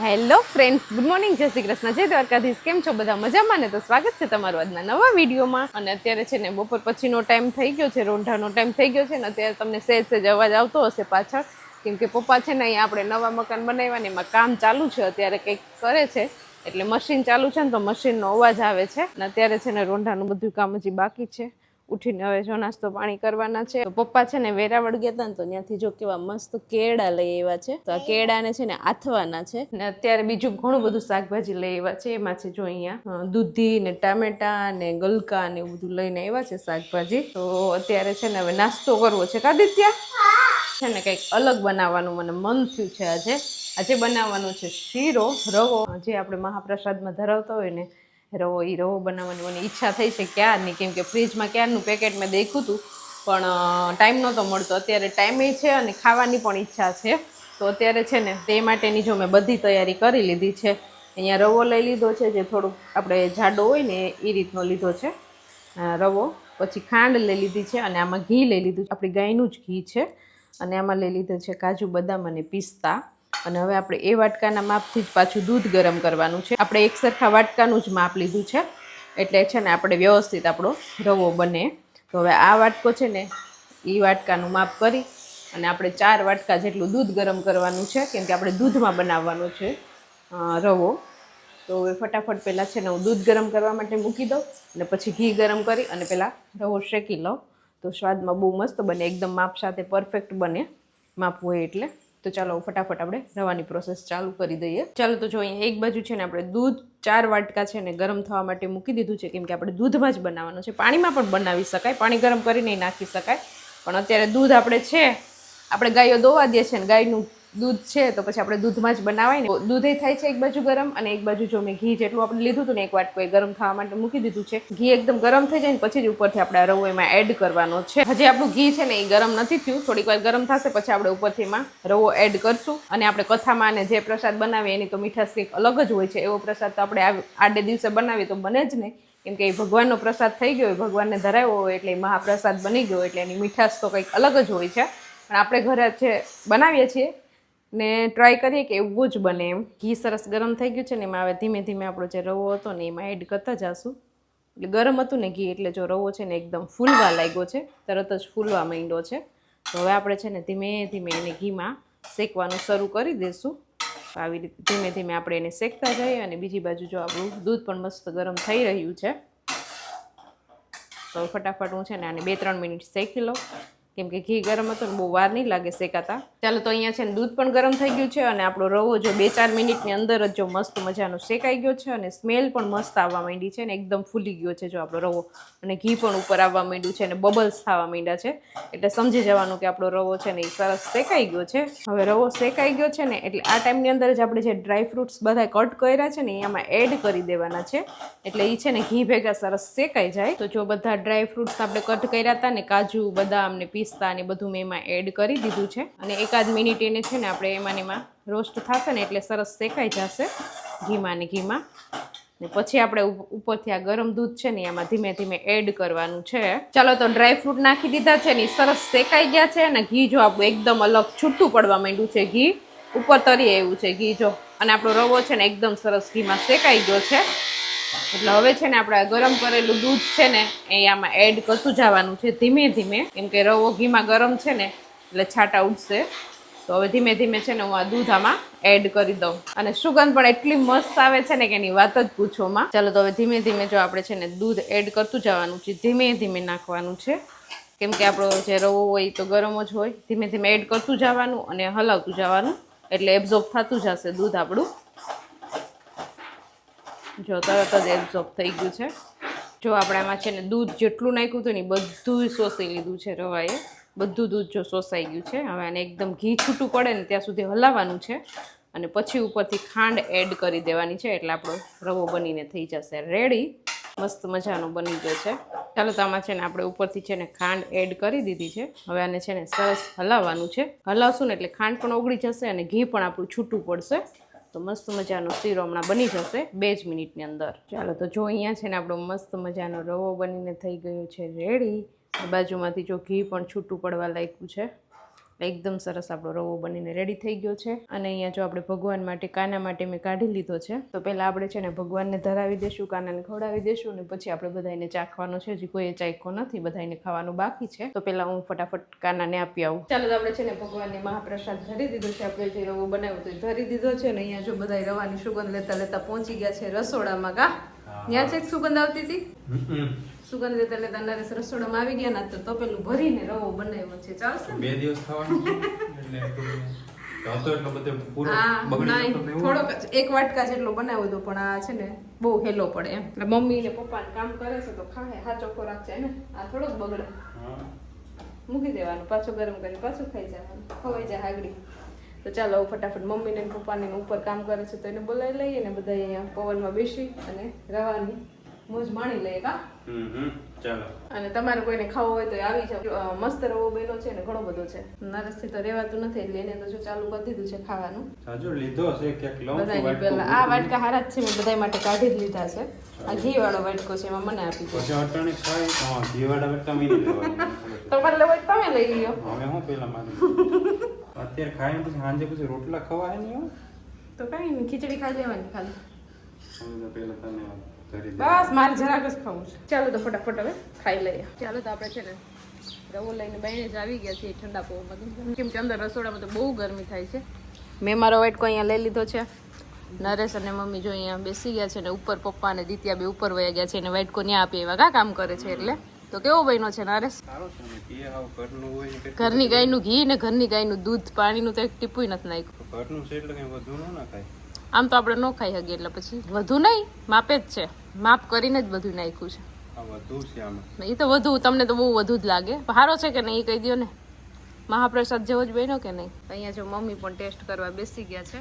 Hello friends, good morning, જય શ્રી કૃષ્ણ. જય દ્વારકાધીશ, કેમ છો બધા? મજામાં ને? તો સ્વાગત છે તમારું આજના નવા વિડીયોમાં. અને અત્યારે છે ને બપોર પછીનો ટાઈમ થઈ ગયો છે, રોંઢાનો ટાઈમ થઈ ગયો છે ને અત્યારે તમને સહેજ સહેજ અવાજ આવતો હશે પાછળ. કેમ કે પપ્પા છે ને અહીંયા આપણે નવા મકાન બનાવ્યા ને એમાં કામ ચાલુ છે, અત્યારે કંઈક કરે છે. એટલે મશીન ચાલુ છે ને તો મશીનનો અવાજ આવે છે. અને અત્યારે છે ને રોંઢાનું બધું કામ હજી બાકી છે. ઉઠીને હવે જો નાસ્તો પાણી કરવાના છે. પપ્પા છે ને વેરાવળ ગયા હતા ને તો ત્યાંથી જો કેવા મસ્ત કેળા લઈ આવ્યા છે. તો આ કેળાને છે ને આથવાના છે. ને અત્યારે બીજું ઘણું બધું શાકભાજી લઈ આવ્યા છે. એમાં છે જો અહીંયા દૂધી ને ટામેટા ને ગલકા ને એવું બધું લઈને આવ્યા છે શાકભાજી. તો અત્યારે છે ને હવે નાસ્તો કરવો છે. કાદિત્ય છે ને કંઈક અલગ બનાવવાનું મને મન થયું છે આજે. આજે બનાવવાનું છે શીરો, રવો. જે આપણે મહાપ્રસાદમાં ધરાવતા હોય ને રવો એ રવો બનાવવાની મને ઈચ્છા થઈ છે ક્યારની? કેમ કે ફ્રીજમાં ક્યારનું પેકેટ મેં દેખ્યું હતું, પણ ટાઈમ નહોતો મળતો. અત્યારે ટાઈમે છે અને ખાવાની પણ ઈચ્છા છે. તો અત્યારે છે ને, તે માટેની જો મેં બધી તૈયારી કરી લીધી છે, અહીંયા રવો લઈ લીધો છે, જે થોડુંક આપણે જાડો હોય ને એ રીતનો લીધો છે. રવો, પછી ખાંડ લઈ લીધી છે અને આમાં ઘી લઈ લીધું આપણી ગાયનું જ ઘી છે અને આમાં લઈ લીધું છે કાજુ, બદામ અને પિસ્તા. અને હવે આપણે એ વાટકાના માપથી જ પાછું દૂધ ગરમ કરવાનું છે. આપણે એક સરખા વાટકાનું જ માપ લીધું છે. એટલે છે ને આપણે વ્યવસ્થિત આપણો રવો બને. તો હવે આ વાટકો છે ને, એ વાટકાનું માપ કરી અને આપણે ચાર વાટકા જેટલું દૂધ ગરમ કરવાનું છે, કેમ કે આપણે દૂધમાં બનાવવાનો છે રવો. તો હવે ફટાફટ પહેલાં છે ને હું દૂધ ગરમ કરવા માટે મૂકી દઉં અને પછી ઘી ગરમ કરી અને પહેલાં રવો શેકી લઉં. તો સ્વાદમાં બહુ મસ્ત બને, એકદમ માપ સાથે પરફેક્ટ બને. માપ હોય એટલે. તો ચાલો ફટાફટ આપણે રવાની પ્રોસેસ ચાલુ કરી દઈએ. ચાલો તો જો અહીંયા એક બાજુ છે ને આપણે દૂધ, ચાર વાટકા છે ને ગરમ થવા માટે મૂકી દીધું છે, કેમ કે આપણે દૂધમાં જ બનાવવાનું છે. પાણીમાં પણ બનાવી શકાય, પાણી ગરમ કરીને નાખી શકાય. પણ અત્યારે દૂધ આપણે છે, આપણે ગાયો દોવા દે છે ને ગાયનું દૂધ છે, તો પછી આપણે દૂધમાં જ બનાવાય ને. દૂધે થાય છે એક બાજુ ગરમ અને એક બાજુ જો મેં ઘી જેટલું આપણે લીધું હતું ને એક વાટકો એ ગરમ થવા માટે મૂકી દીધું છે. ઘી એકદમ ગરમ થઈ જાય ને પછી જ ઉપરથી આપણે રવો એમાં એડ કરવાનો છે. હજી આપણું ઘી છે ને એ ગરમ નથી થયું. થોડીક વાર ગરમ થશે પછી આપણે ઉપરથી એમાં રવો એડ કરશું. અને આપણે કથામાં અને જે પ્રસાદ બનાવીએ એની તો મીઠાશ કંઈક અલગ જ હોય છે. એવો પ્રસાદ તો આપણે આડે દિવસે બનાવીએ તો બને જ નહીં. કેમ કે એ ભગવાનનો પ્રસાદ થઈ ગયો હોય ભગવાનને ધરાવ્યો હોય એટલે મહાપ્રસાદ બની ગયો એટલે એની મીઠાશ તો કંઈક અલગ જ હોય છે. પણ આપણે ઘરે છે બનાવીએ છીએ ને ટ્રાય કરીએ કે એવું જ બને એમ. ઘી સરસ ગરમ થઈ ગયું છે ને એમાં હવે ધીમે ધીમે આપણો જે રવો હતો ને એમાં એડ કરતા જશું. એટલે ગરમ હતું ને ઘી, એટલે જો રવો છે ને એકદમ ફૂલવા લાગ્યો છે, તરત જ ફૂલવા માંડ્યો છે. તો હવે આપણે છે ને ધીમે ધીમે એને ઘીમાં શેકવાનું શરૂ કરી દઈશું તો આવી રીતે ધીમે ધીમે આપણે એને શેકતા જઈએ અને બીજી બાજુ જો આપણું દૂધ પણ મસ્ત ગરમ થઈ રહ્યું છે. તો ફટાફટ હું છે ને આને બે ત્રણ મિનિટ શેકી લઉં. કેમ કે ઘી ગરમ હતું ને બહુ વાર નહીં લાગે શેકાતા. ચાલો તો અહીંયા છે ને દૂધ પણ ગરમ થઈ ગયું છે અને આપણો રવો જો બે ચાર મિનિટની અંદર જ જો મસ્ત મજાનો શેકાઈ ગયો છે અને સ્મેલ પણ મસ્ત આવવા માંડી છે ને એકદમ ફૂલી ગયો છે જો આપણો રવો. અને ઘી પણ ઉપર આવવા માંડ્યું છે અને બબલ્સ થવા માંડ્યા છે. એટલે સમજી જવાનું કે આપણો રવો છે ને એ સરસ શેકાઈ ગયો છે. હવે રવો શેકાઈ ગયો છે ને એટલે આ ટાઈમની અંદર જ આપણે જે ડ્રાય ફ્રૂટ્સ બધા કટ કર્યા છે ને એ આમાં એડ કરી દેવાના છે. એટલે એ છે ને ઘી ભેગા સરસ શેકાઈ જાય. તો જો બધા ડ્રાય ફ્રૂટ્સ આપણે કટ કર્યા હતા ને કાજુ, બદામ ને પિસ્તા ને બધું મેં એમાં એડ કરી દીધું છે. અને એકાદ મિનિટ એને છે ને આપણે એમાં એમાં રોસ્ટ થશે ને એટલે સરસ શેકાઈ જશે ઘીમાં ને ઘીમાં. ને પછી આપણે ઉપ- ઉપરથી આ ગરમ દૂધ છે ને એમાં ધીમે ધીમે એડ કરવાનું છે. ચાલો તો ડ્રાય ફ્રૂટ નાખી દીધા છે ને સરસ શેકાઈ ગયા છે અને ઘી જો આપણું એકદમ અલગ છૂટું પડવા માંડ્યું છે ઘી. ઉપર તરી આવ્યું છે ઘી જો. અને આપણો રવો છે ને એકદમ સરસ ઘીમાં શેકાઈ ગયો છે. એટલે હવે છે ને આપણે ગરમ કરેલું દૂધ છે ને, એ આમાં એડ કરતું જવાનું છે ધીમે ધીમે. કેમ કે રવો ઘીમાં ગરમ છે ને, એટલે છાંટા ઉડશે. તો હવે ધીમે ધીમે છે ને હું આ દૂધ આમાં એડ કરી દઉં. અને સુગંધ પણ એટલી મસ્ત આવે છે ને કે એની વાત જ પૂછોમાં ચાલો તો હવે ધીમે ધીમે જો આપણે છે ને દૂધ એડ કરતું જવાનું છે, ધીમે ધીમે નાખવાનું છે. કેમ કે આપણો જે રવો હોય તો ગરમ જ હોય. ધીમે ધીમે એડ કરતું જવાનું અને હલાવતું જવાનું. એટલે એબ્ઝોર્બ થતું જશે દૂધ આપણું. જો તરત જ એબ્ઝોર્બ થઈ ગયું છે. જો આપણે આમાં છે ને દૂધ જેટલું નાખ્યું હતું ને બધું શોષી લીધું છે રવાએ. બધું દૂધ જો શોષાઈ ગયું છે. હવે આને એકદમ ઘી છૂટું પડે ને ત્યાં સુધી હલાવવાનું છે. અને પછી ઉપરથી ખાંડ એડ કરી દેવાની છે એટલે આપણો રવો બનીને થઈ જશે રેડી મસ્ત મજાનો બની ગયો છે. ચાલો તો આમાં છે ને આપણે ઉપરથી છે ને ખાંડ એડ કરી દીધી છે. હવે આને છે ને સરસ હલાવવાનું છે. હલાવશું ને એટલે ખાંડ પણ ઓગળી જશે અને ઘી પણ આપણું છૂટું પડશે. તો મસ્ત મજાનો શીરો હમણાં બની જશે બે જ મિનિટની અંદર. ચાલો તો જો અહીંયા છે ને આપણો મસ્ત મજાનો રવો બનીને થઈ ગયો છે રેડી બાજુમાંથી જો ઘી પણ છૂટું પડવા લાગ્યું છે. એકદમ સરસ આપણો રવો બનીને રેડી થઈ ગયો છે. અને અહીંયા જો આપણે ભગવાન માટે કાના માટે મેં કાઢી લીધો છે. તો પહેલાં આપણે છે ને ભગવાનને ધરાવી દેશું કાનાને ખવડાવી દેશું અને પછી આપણે બધાને ચાખવાનો છે. હજી કોઈએ ચાખ્યો નથી બધાને ખાવાનું બાકી છે. તો પહેલાં હું ફટાફટ કાનાને આપી આવું. ચાલો તો આપણે છે ને ભગવાનને મહાપ્રસાદ ધરી દીધો છે. આપણે જે રવો બનાવ્યો તો ધરી દીધો છે ને અહીંયા જો બધા રવાની સુગંધ લેતા લેતા પહોંચી ગયા છે રસોડામાં. કા? ત્યાં છે સુગંધ આવતી હતી? સુગંધ લેતા લેતા નરેશ રસોડામાં આવી ગયા ના તો તપેલું ભરીને રવો બનાવ્યો છે. ચાલશે? બે દિવસ? થોડોક એક વાટકા જેટલો બનાવ્યો હતો પણ આ છે ને બહુ હેલો પડે એમ. એટલે મમ્મી ને પપ્પા કામ કરે છે તો ખાય સાચો ખોરાક છે ને. આ થોડોક બગડે. મૂકી દેવાનું પાછું ગરમ કરી પાછું ખાઈ જવાનું. ખવાઈ જાય હાગડી. તો ચાલો ફટાફટ મમ્મીને ને પપ્પાને ઉપર કામ કરે છે તો એને બોલાવી લઈએ ને બધા અહીંયા પવનમાં બેસી અને રવાની. મોજ માણી લઈએ કા ચાલો. અને તમારે કોઈને ખાવું હોય તો આવી જાવ મસ્ત રવો બન્યો છે ને ઘણો બધો છે. નરસથી તો રેવાતું નથી એટલે એને તો જો ચાલુ કરી દીધું છે ખાવાનું. સાજો લીધો છે ક્યાંક લઉં બધાની પહેલા. આ વાટકા હારા જ છે મેં બધા માટે કાઢી જ લીધા છે. આ ઘી વાળો વાટકો છે એમાં મને આપી દો. પછી અટાણે ખાય તો ઘી વાળા વાટકા મીની લેવાના. તમારે લેવો તમે લઈ લ્યો. હવે હું પેલા મારી? અત્યારે ખાઈને પછી સાંજે પછી રોટલા ખવાય નહીં. તો કઈ નહીં ખીચડી ખાઈ લેવાની ખાલી. પેલા તને ધરી બસ મારે જરાક જ ખાવું છે. ચાલો તો ફટાફટ હવે ખાઈ લઈએ. ચાલો તો આપણે છે ને રવો લઈને બહેને જ આવી ગયા છીએ ઠંડા પવનમાં. કેમ કે અંદર રસોડામાં તો બહુ ગરમી થાય છે. મેં મારો વાટકો અહીંયા લઈ લીધો છે. નરેશ અને મમ્મી જો અહીંયા બેસી ગયા છે ને ઉપર પપ્પા અને દિત્યા બે ઉપર વયા ગયા છે અને વાટકો ત્યાં આપી એવા કા કામ કરે છે એટલે? તો કેવો બન્યો છે નરેશ? સારો છે ને પીએ હાવ ઘરનું હોય ને કેટલું ઘરની ગાયનું ઘી ને ઘરની ગાયનું દૂધ પાણીનું તો એક ટીપું નથી નાખ્યું. ઘરનું છે એટલે કઈ વધુ ન ખાય આમ તો આપણે ન ખાઈ શકીએ એટલે પછી. વધુ નહીં માપે જ છે. માપ કરીને જ બધું નાખ્યું છે. વધુ છે આમાં. એ તો વધુ તમને તો બહુ વધુ જ લાગે. સારો છે કે નહીં એ કહી દો ને? મહાપ્રસાદ જેવો જ બન્યો કે નહીં? અહીંયા જો મમ્મી પણ ટેસ્ટ કરવા બેસી ગયા છે.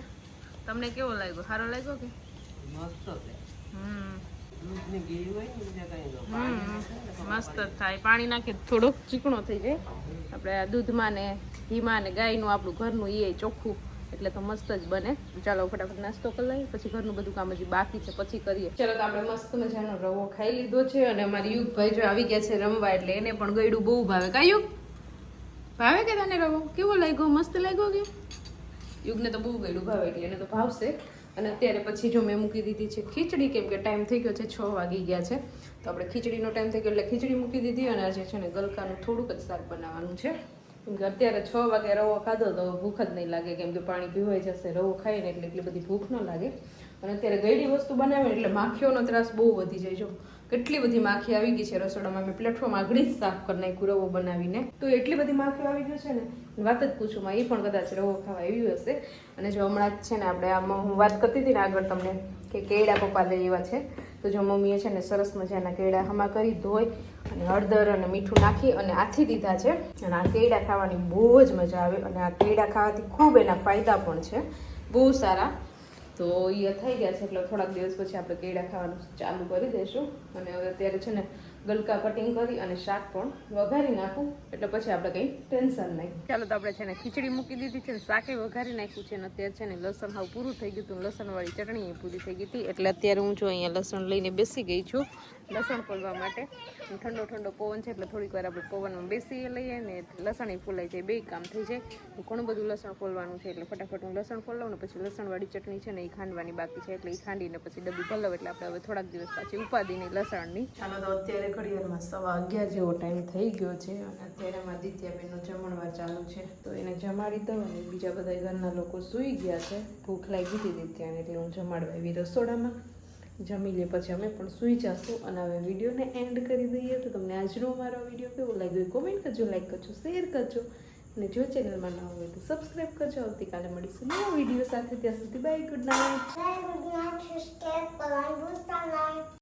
તમને કેવો લાગ્યો? સારો લાગ્યો કે? હમ. હમ. મસ્ત થાય. પાણી નાખી થોડોક ચીકણો થઈ જાય. આપણે આ દૂધમાં ને ઘીમાં ને ગાયનું આપણું ઘરનું એ ચોખ્ખું એટલે તો મસ્ત જ બને. ચાલો ફટાફટ નાસ્તો કરી લઈએ, પછી ઘરનું બધું કામ હજી બાકી છે, પછી કરીએ. ચાલો તો આપણે મસ્ત મજાનો રવો ખાઈ લીધો છે અને અમારી યુગભાઈ જો આવી ગયા છે રમવા એટલે એને પણ ગળ્યું બહુ ભાવે. કા યુગ ભાવે કે તને રવો? કેવો લાગ્યો? મસ્ત લાગ્યો કે? યુગને તો બહુ ગળ્યું ભાવે એટલે એને તો ભાવશે. અને અત્યારે પછી જો મેં મૂકી દીધી છે ખીચડી, કેમ કે ટાઈમ થઈ ગયો છે છ વાગી ગયા છે. તો આપણે ખીચડીનો ટાઈમ થઈ ગયો એટલે ખીચડી મૂકી દીધી અને આજે છે ને ગલકાનું થોડુંક જ શાક બનાવવાનું છે. કેમ કે અત્યારે છ વાગે રવો ખાધો તો ભૂખ જ નહીં લાગે, કેમ કે પાણી પીવાઈ જશે, રવો ખાઈએ ને એટલે એટલી બધી ભૂખ ન લાગે. અને અત્યારે ગળી વસ્તુ બનાવે એટલે માખીઓનો ત્રાસ બહુ વધી જાય જો કેટલી બધી માખી આવી ગઈ છે રસોડામાં, મેં પ્લેટફોર્મ આગળ જ સાફ કરી નાખ્યું રવો બનાવીને. તો એટલી બધી માખીઓ આવી ગયો છે ને વાત જ પૂછું, માં એ પણ કદાચ રવો ખાવા આવ્યું હશે. અને જો હમણાં જ છે ને આપણે આમાં હું વાત કરતી હતી ને આગળ તમને કે કેળા પપ્પા લઈ એવા છે. તો જો મમ્મીએ છે ને સરસ મજાના કેળા હમા કરી ધોઈ અને હળદર અને મીઠું નાખી અને આથી દીધા છે. અને આ કેળા ખાવાની બહુ જ મજા આવે અને આ કેળા ખાવાથી ખૂબ એના ફાયદા પણ છે. બહુ સારા. તો એ થઈ ગયા છે, એટલે થોડાક દિવસ પછી આપણે કેળા ખાવાનું ચાલુ કરી દઈશું અને હવે અત્યારે છે ને ગલકા કટિંગ કરી અને શાક પણ વઘારી નાખું. એટલે પછી આપણે કંઈ ટેન્શન નહીં. ચાલો તો આપણે છે ને ખીચડી મૂકી દીધી છે ને શાકે વઘારી નાખ્યું છે ને અત્યારે છે ને લસણ હાવ પૂરું થઈ ગયું હતું લસણવાળી ચટણી એ પૂરી થઈ ગઈ હતી. એટલે અત્યારે હું જો અહીંયા લસણ લઈને બેસી ગઈ છું લસણ ફોલવા માટે. ઠંડો ઠંડો પવન છે એટલે થોડીક વાર આપણે પવનમાં બેસી લઈએ ને લસણ એ ફૂલાઈ જાય બે કામ થઈ જાય. ઘણું બધું લસણ ફોલવાનું છે એટલે ફટાફટ હું લસણ ફોલાવું ને પછી લસણવાળી ચટણી છે ને એ ખાંડવાની બાકી છે. એટલે એ ખાંડીને પછી ડબ્બી ભલાવ એટલે આપણે હવે થોડાક દિવસ પાછી ઉપાદીની લસણની. ચાલો તો અત્યારે ઘડિયાળમાં સવા અગિયાર જેવો ટાઈમ થઈ ગયો છે અને અત્યારે અમારા દિત્યાબેનનું જમણવાર ચાલુ છે. તો એને જમાડી દઉં અને બીજા બધા ઘરના લોકો સૂઈ ગયા છે. ભૂખ લાગી હતી દિત્યાને એટલે હું જમાડવા એવી રસોડામાં. જમી લે પછી અમે પણ સૂઈ જશું અને હવે વિડીયોને એન્ડ કરી દઈએ. તો તમને આજનો અમારો વીડિયો કેવો લાગ્યો કોમેન્ટ કરજો લાઈક કરજો શેર કરજો. અને જો ચેનલમાં ન હોય તો સબસ્ક્રાઈબ કરજો. આવતીકાલે મળીશું નવા વીડિયો સાથે. ત્યાં સુધી બાય ગુડ નાઇટ